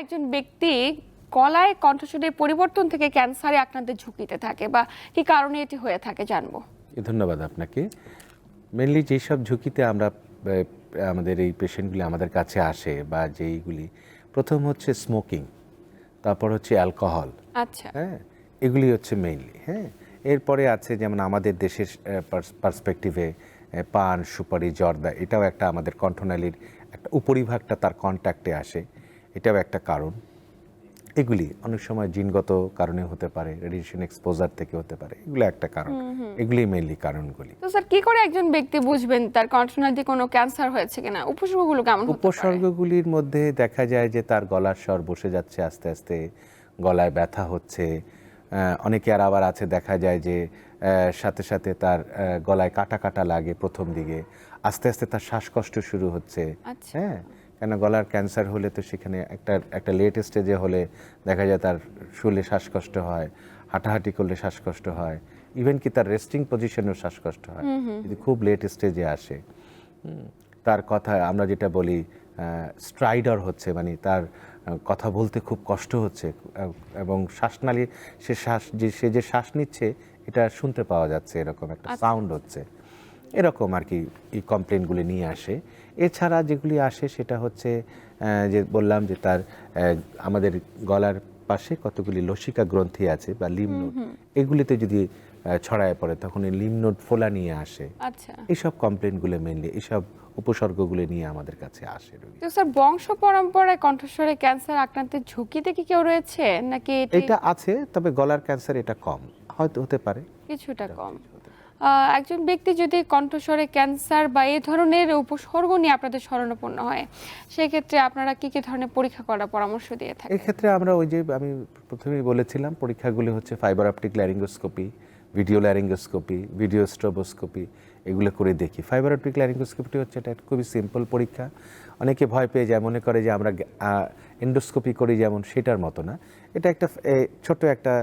একজন ব্যক্তি গলায় কণ্ঠস্বরের পরিবর্তন থেকে ক্যান্সারে আক্রান্তের ঝুঁকিতে থাকে বা কি কারণে এটি হয়ে থাকে জানব। ধন্যবাদ আপনাকে। মেনলি যেসব ঝুঁকিতে আমরা আমাদের এই পেশেন্টগুলি আমাদের কাছে আসে বা যেইগুলি প্রথম হচ্ছে স্মোকিং তারপর হচ্ছে অ্যালকোহল আচ্ছা। হ্যাঁ এগুলি হচ্ছে মেইনলি হ্যাঁ। এরপরে আছে যেমন আমাদের দেশের পার্সপেক্টিভে পান সুপারি জর্দা এটাও একটা আমাদের কণ্ঠনালীর একটা উপরিভাগটা তার কন্ট্যাক্টে আসে। এটাও একটা কারণ। এগুলি অনেক সময় জিনগত কারণে হতে পারে রেডিয়েশন এক্সপোজার থেকে হতে পারে এগুলো একটা কারণ। এগুলি মেইনলি কারণগুলি। তো স্যার কি করে একজন ব্যক্তি বুঝবেন তার কণ্ঠনালীতে কোনো ক্যান্সার হয়েছে কিনা? উপসর্গগুলো কেমন উপসর্গগুলির মধ্যে দেখা যায় যে তার গলার স্বর বসে যাচ্ছে আস্তে আস্তে গলায় ব্যথা হচ্ছে। অনেকে আর আবার আছে দেখা যায় যে সাথে সাথে তার গলায় কাটা কাটা লাগে প্রথম দিকে। আস্তে আস্তে তার শ্বাসকষ্ট শুরু হচ্ছে। আচ্ছা। হ্যাঁ? কেন গলার ক্যান্সার হলে তো সেখানে একটা একটা লেট স্টেজে হলে দেখা যায় তার শুলে শ্বাসকষ্ট হয় হাঁটাহাঁটি করলে শ্বাসকষ্ট হয় ইভেন কি তার রেস্টিং পজিশনেও শ্বাসকষ্ট হয় যদি খুব লেট স্টেজে আসে। তার কথা আমরা যেটা বলি স্ট্রাইডার হচ্ছে মানে তার কথা বলতে খুব কষ্ট হচ্ছে এবং শ্বাসনালী সে শ্বাস যে সে যে শ্বাস নিচ্ছে এটা শুনতে পাওয়া যাচ্ছে এরকম একটা সাউন্ড হচ্ছে। এরকম আর কি এই কমপ্লেনগুলি নিয়ে আসে। এছাড়া যেগুলি আসে সেটা হচ্ছে যে বললাম যে তার আমাদের গলার পাশে কতগুলি লসিকা গ্রন্থি আছে বা লিম্ব এগুলিতে যদি ছড়ায় পড়ে তখন এই লিম্নোড ফোলা নিয়ে আসে। আচ্ছা। এইসব কমপ্লেনগুলো মেনলি এইসব উপসর্গগুলো নিয়ে আমাদের কাছে আসে তো স্যার বংশ পরম্পরায় কণ্ঠস্বরে ক্যান্সার আক্রান্তের ঝুঁকিতে কি কেউ রয়েছে? নাকি এটা আছে তবে গলার ক্যান্সার এটা কম হয়তো হতে পারে। কিছুটা কম। একজন ব্যক্তি যদি কণ্ঠস্বরে ক্যান্সার বা এই ধরনের উপসর্গ নিয়ে আপনাদের শরণাপন্ন হয় সেক্ষেত্রে আপনারা কি কি ধরনের পরীক্ষা করার পরামর্শ দিয়ে থাকেন? এক্ষেত্রে আমরা ওই যে আমি প্রথমেই বলেছিলাম পরীক্ষাগুলি হচ্ছে fibre optic laryngoscopy video laryngoscopy video stroboscopy এগুলো করে দেখি। ফাইবার অপটিক ল্যারিঙ্গোস্কোপি হচ্ছে এটা খুবই সিম্পল পরীক্ষা। অনেকে ভয় পেয়ে যায় মনে করে যে আমরা এন্ডোস্কোপি করি যেমন সেটার মতো না। এটা একটা এ, ছোট একটা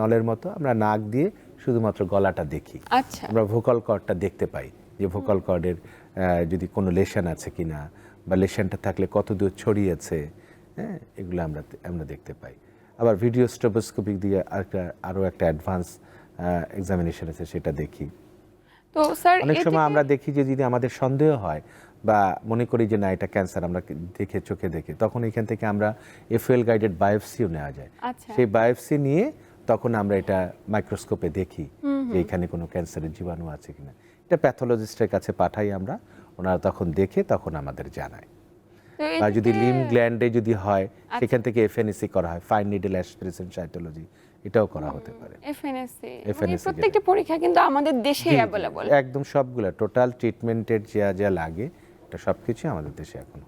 নলের মতো। আমরা নাক দিয়ে শুধুমাত্র গলাটা দেখি। আচ্ছা। আমরা ভোকাল কর্ডটা দেখতে পাই যে ভোকাল কর্ডের যদি কোনো লেশন আছে কিনা বা লেশনটা থাকলে কত দূর ছড়িয়েছে হ্যাঁ এগুলো আমরা আমরা দেখতে পাই। আবার ভিডিও স্টোবোস্কোপিক দিয়ে আরেকটা আরও একটা অ্যাডভান্স এক্সামিনেশন আছে সেটা দেখি। তো স্যার অনেক সময় আমরা দেখি যে যদি আমাদের সন্দেহ হয় বা মনে করি যে না এটা ক্যান্সার আমরা দেখে চোখে দেখে তখন এখান থেকে আমরা এফএল গাইডেড বায়োপসিও নেওয়া যায়। আচ্ছা। সেই বায়োপসি নিয়ে তখন আমরা এটা মাইক্রোস্কোপে দেখি যে এখানে কোনো ক্যান্সারের জীবাণু আছে কিনা। এটা প্যাথোলজিস্টের কাছে পাঠাই আমরা ওনারা তখন দেখে তখন আমাদের জানায়। বা যদি লিম গ্ল্যান্ডে যদি হয় সেখান থেকে এফএনএসি করা হয় ফাইন নিডল অ্যাসপিরেশন সাইটোলজি এটাও করা হতে পারে। FNSC মানে প্রত্যেকটি পরীক্ষা কিন্তু আমাদের দেশে অ্যাভেলেবল একদম সবগুলা টোটাল ট্রিটমেন্টের যা যা লাগে এটা সবকিছু আমাদের দেশে এখন